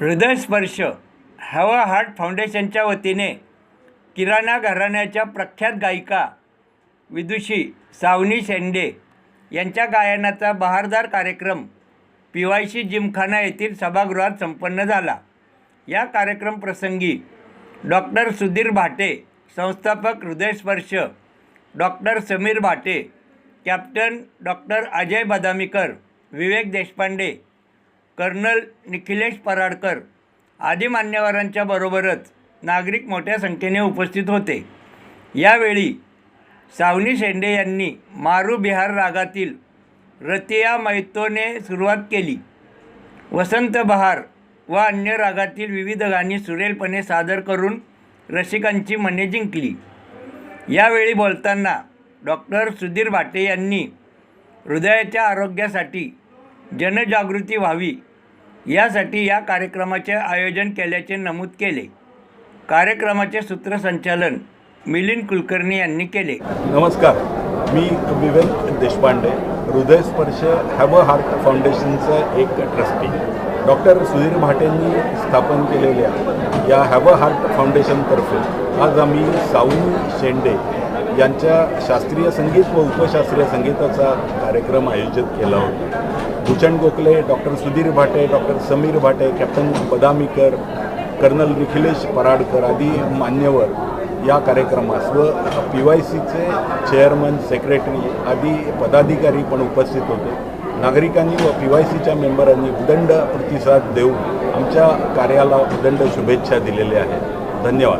हृदयस्पर्श हवा हार्ट फाउंडेशनच्या वतीने किराणा घराण्याच्या प्रख्यात गायिका विदुषी सावनी शेंडे यांच्या गायनाचा बहारदार कार्यक्रम पी वाय जिमखाना येथील सभागृहात संपन्न झाला. या कार्यक्रम प्रसंगी डॉक्टर सुधीर भाटे संस्थापक हृदयस्पर्श doctor Sameer Bhate captain doctor Ajay Badamikar Vivek Deshpande colonel Nikhilesh Paradkar आदी मान्यवरांच्या बरोबरच नागरिक मोठ्या संख्येने उपस्थित होते. यावेळी सावनी शेंडे यांनी मारू बिहार रागातील रतिया मैतोने सुरुवात केली. वसंत बहार व अन्य रागातील विविध गाणी सुरेलपणे सादर करून रसिकांची मने जिंकली. यावेळी बोलताना डॉक्टर सुधीर भाटे यांनी हृदयाच्या आरोग्यासाठी जनजागृती व्हावी यासाठी या कार्यक्रमाचे आयोजन केल्याचे नमूद केले. कार्यक्रमाचे सूत्रसंचालन मिलिंद कुलकर्णी यांनी केले. नमस्कार. मी विवेक देशपांडे हृदयस्पर्श हॅव हार्ट फाउंडेशनचं एक ट्रस्टी. डॉक्टर सुधीर भाटेंनी स्थापन केलेल्या या हॅव हार्ट फाउंडेशनतर्फे आज आम्ही साऊ शेंडे यांच्या शास्त्रीय संगीत व उपशास्त्रीय संगीताचा कार्यक्रम आयोजित केला होता. Bhushan Gokhale doctor Sudhir Bhate doctor Sameer Bhate captain Badamikar colonel Nikhilesh Paradkar आदी मान्यवर या कार्यक्रमास व पी वाय सीचे चेअरमन सेक्रेटरी आदी पदाधिकारी पण उपस्थित होते. नागरिकांनी व पी वाय सीच्या मेंबरांनी उदंड प्रतिसाद देऊन आमच्या कार्याला उदंड शुभेच्छा दिलेल्या आहेत. धन्यवाद.